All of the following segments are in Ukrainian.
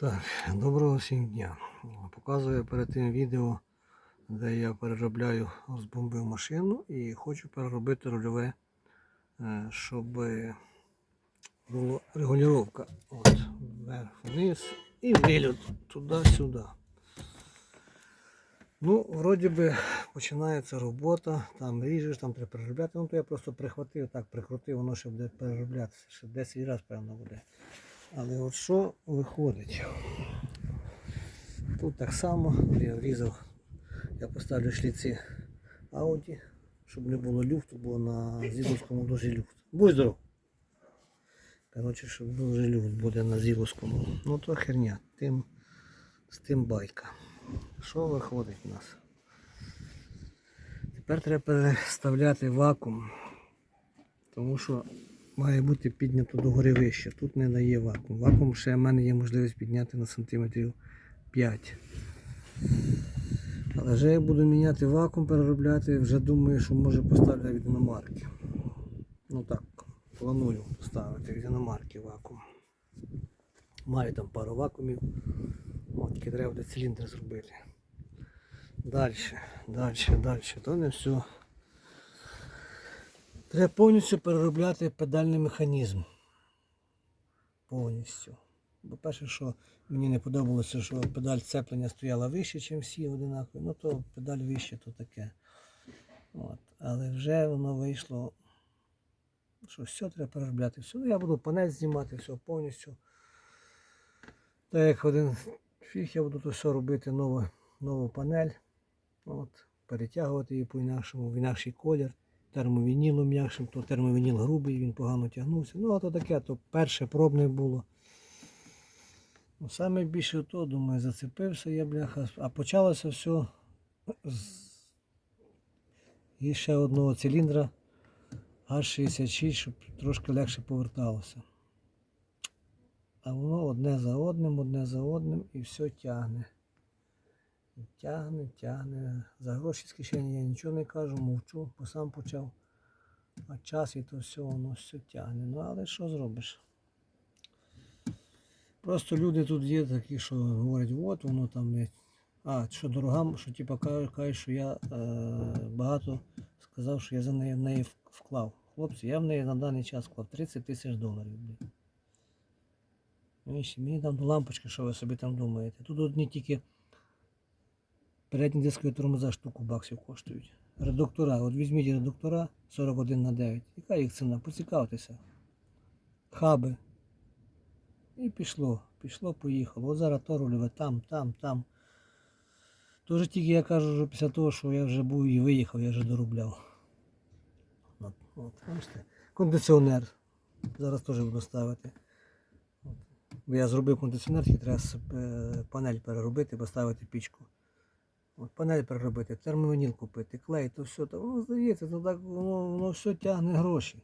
Так, доброго всім дня. Показую перед тим відео, де я переробляю, розбомбив машину і хочу переробити рульове, е, щоб була регулювання. От, вверх, вниз і виліт туди-сюди. Ну, вроді би починається робота, там ріжеш, там треба переробляти. Ну, то я просто прихватив, так прикрутив, воно ще буде перероблятися. Ще 10 разів, певно, буде. Але от що виходить? Тут так само я врізав, я поставлю шліці Audi, щоб не було люфту, бо на зіловському дуже люфт. Будь здоров! Коротше, щоб дуже люфт буде на зіловському. Ну то херня, тим, з тим байка. Що виходить у нас? Тепер треба переставляти вакуум, тому що має бути піднято догори вище. Тут не дає вакуум. Вакуум ще в мене є можливість підняти на сантиметрів 5. Але вже я буду міняти вакуум, переробляти, вже думаю, що може поставлю від іномарки. Ну так, планую поставити від іномарки вакуум. Маю там пару вакуумів. От треба буде циліндр зробити. Далі, далі, далі. То не все. Треба повністю переробляти педальний механізм. Повністю. Бо перше, що мені не подобалося, що педаль цеплення стояла вище, ніж всі одинакові. Ну то педаль вище, то таке. От. Але вже воно вийшло, що все треба переробляти. Все. Ну, я буду панель знімати, все повністю. Так як один фіг, я буду то все робити нову, нову панель. От, перетягувати її по-інакшому, в інакший колір термовінілом м'якшим, то термовініл грубий, він погано тягнувся. Ну, а то таке, то перше пробне було. Ну, саме більше то, думаю, зацепився я, бляха. А почалося все з і ще одного циліндра аж-66, щоб трошки легше поверталося. А воно одне за одним, одне за одним і все тягне. Тягне, тягне. За гроші з кишені я нічого не кажу, мовчу, бо сам почав. А час і то все, воно все тягне. Ну але що зробиш? Просто люди тут є такі, що говорять, от воно там. не- А, що дорога, що типа кажуть, що я е, багато сказав, що я за неї, в неї вклав. Хлопці, я в неї на даний час вклав 30 тисяч доларів. Ну, Мені там до лампочки, що ви собі там думаєте. Тут одні тільки передні дискові тормоза штуку баксів коштують. Редуктора, от візьміть редуктора 41 на 9. Яка їх ціна? Поцікавтеся. Хаби. І пішло, пішло, поїхало. От зараз то рульове там, там, там. То вже тільки я кажу, що після того, що я вже був і виїхав, я вже доробляв. От, от, бачите. Кондиціонер. Зараз теж буду ставити. Бо я зробив кондиціонер, тільки треба е, панель переробити, поставити пічку. От панель переробити, термовініл купити, клей, то все, то воно здається, то так воно, воно все тягне гроші.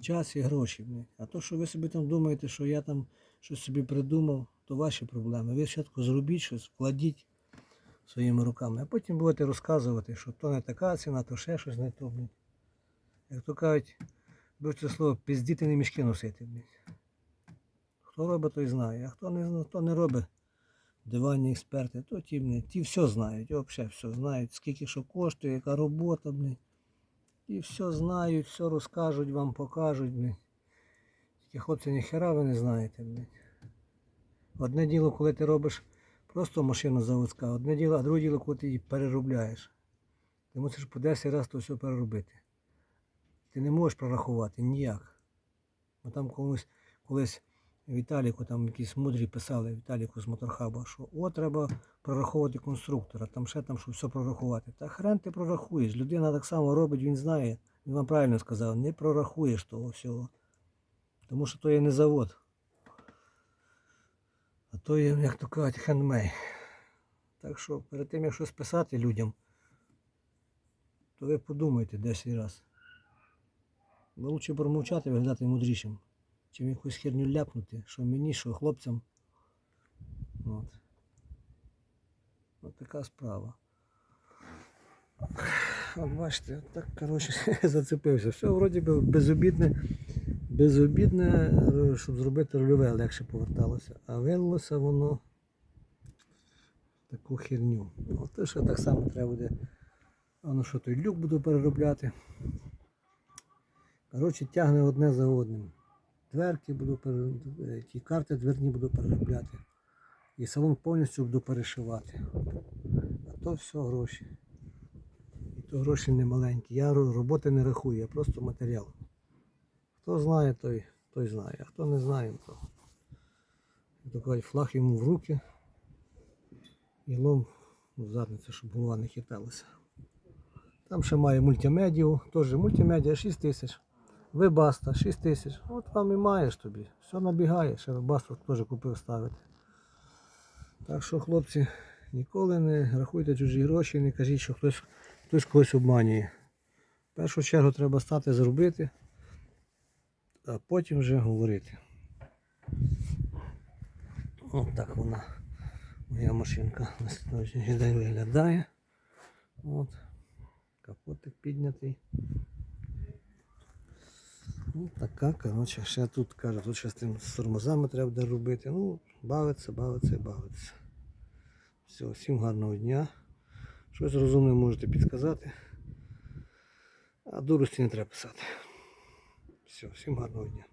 Час і гроші. А то, що ви собі там думаєте, що я там щось собі придумав, то ваші проблеми. Ви спочатку зробіть щось, вкладіть своїми руками, а потім будете розказувати, що то не така ціна, то ще щось не то. Блін. Як то кажуть, це слово піздіти не мішки носити. Блін. Хто робить, той знає, а хто не, хто не робить, диванні експерти, то ті, блін, ті все знають, взагалі все знають, скільки що коштує, яка робота, блін. І все знають, все розкажуть вам, покажуть, блін. Тільки хлопці ніхера ви не знаєте, блін. Одне діло, коли ти робиш просто машину заводська, одне діло, а друге діло, коли ти її переробляєш. Ти мусиш по 10 разів то все переробити. Ти не можеш прорахувати ніяк. Бо там комусь колись Віталіку, там якісь мудрі писали Віталіку з моторхаба, що о, треба прораховувати конструктора, там ще там, щоб все прорахувати. Та хрен ти прорахуєш. Людина так само робить, він знає. Він вам правильно сказав, не прорахуєш того всього. Тому що то є не завод. А то є, як то кажуть, хендмей. Так що перед тим, як щось писати людям, то ви подумайте 10 разів. Лучше промовчати, виглядати мудрішим, чим якусь херню ляпнути, що мені, що хлопцям. От. От така справа. От бачите, от так, коротше, зацепився. Все вроді би безобідне, безобідне, щоб зробити рульове, легше поверталося. А вилилося воно таку херню. То що так само треба буде. А ну що той люк буду переробляти. Коротше, тягне одне за одним. Дверки буду ті карти дверні буду переробляти. І салон повністю буду перешивати. А то все гроші. І то гроші не маленькі. Я роботи не рахую, я просто матеріал. Хто знає, той, той знає, а хто не знає, то. То флаг йому в руки і лом в задницю, щоб голова не хиталася. Там ще має мультимедію, теж мультимедіа 6 тисяч. Вебаста 6 тисяч. От вам і маєш тобі. Все набігає, ще вебасту теж купив ставити. Так що, хлопці, ніколи не рахуйте чужі гроші, не кажіть, що хтось, хтось когось обманює. В першу чергу треба стати зробити, а потім вже говорити. От так вона, моя машинка на сьогоднішній день виглядає. От. Капотик піднятий. Ну, така, коротше, ще тут кажуть, тут ще з тим з тормозами треба буде робити. Ну, бавиться, бавиться і бавиться. Все, всім гарного дня. Щось розумне можете підказати. А дурості не треба писати. Все, всім гарного дня.